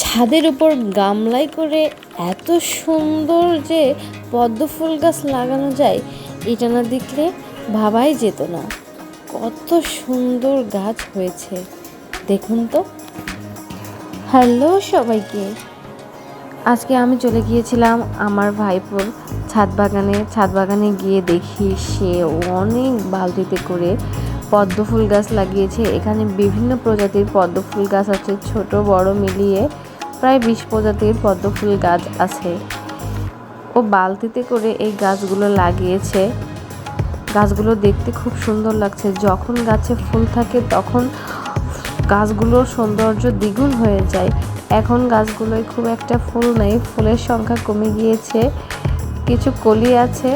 ছাদের উপর গামলায় করে এত সুন্দর যে পদ্ম ফুল গাছ লাগানো যায়, এটা না দেখলে ভাবাই যেত না। কত সুন্দর গাছ হয়েছে। দেখুন তো। হ্যালো সবাইকে। আজকে আমি চলে গিয়েছিলাম আমার ভাইপোর ছাদ বাগানে। ছাদ বাগানে গিয়ে দেখি সে অনেক বালতিতে করে পদ্ম ফুল গাছ লাগিয়েছে। এখানে বিভিন্ন প্রজাতির পদ্ম ফুল গাছ আছে, ছোট, বড়, মিলিয়ে। প্রায় বিশ প্রজাতির পদ্ম ফুল গাছ আছে। ও বালতিতে করে এই গাছগুলো লাগিয়েছে। গাছগুলো দেখতে খুব সুন্দর লাগছে। যখন গাছে ফুল থাকে তখন গাছগুলোর সৌন্দর্য দ্বিগুণ হয়ে যায়। এখন গাছগুলোয় খুব একটা ফুল নেই। ফুলের সংখ্যা কমে গিয়েছে। কিছু কলি আছে।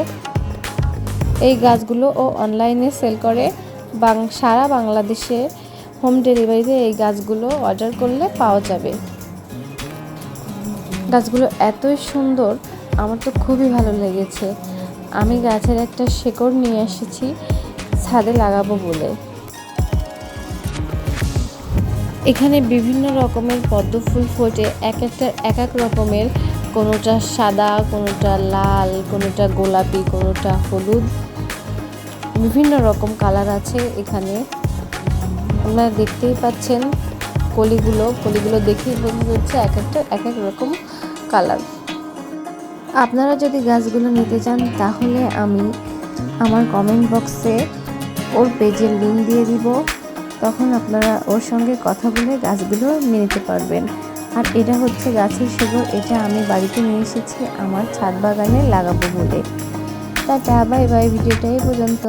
এই গাছগুলো ও অনলাইনে সেল করে। সারা বাংলাদেশে হোম ডেলিভারিতে এই গাছগুলো অর্ডার করলে পাওয়া যাবে। গাছগুলো এতই সুন্দর, আমার তো খুবই ভালো লেগেছে। আমি গাছের একটা শেকড় নিয়ে এসেছি, ছাদে লাগাবো বলে। এখানে বিভিন্ন রকমের পদ্ম ফুল ফোটে, এক একটা, এক এক রকমের। কোনোটা সাদা, কোনোটা লাল, কোনোটা গোলাপি, কোনোটা হলুদ। বিভিন্ন রকম কালার আছে এখানে। আপনারা দেখতেই পাচ্ছেন কলিগুলো কলিগুলো দেখেই বোঝা যাচ্ছে এক একটা, এক এক রকম কালার আপনারা যদি গাছগুলো নিতে চান, তাহলে আমি আমার কমেন্ট বক্সে ওর পেজের লিঙ্ক দিয়ে দিব। তখন আপনারা ওর সঙ্গে কথা বলে গাছগুলো নিয়ে নিতে পারবেন। আর এটা হচ্ছে গাছের শিকড় এটা আমি বাড়িতে নিয়ে এসেছি, আমার ছাদ বাগানে লাগাবো বলে। টাটা বাই বাই ভিডিওটাই পর্যন্ত।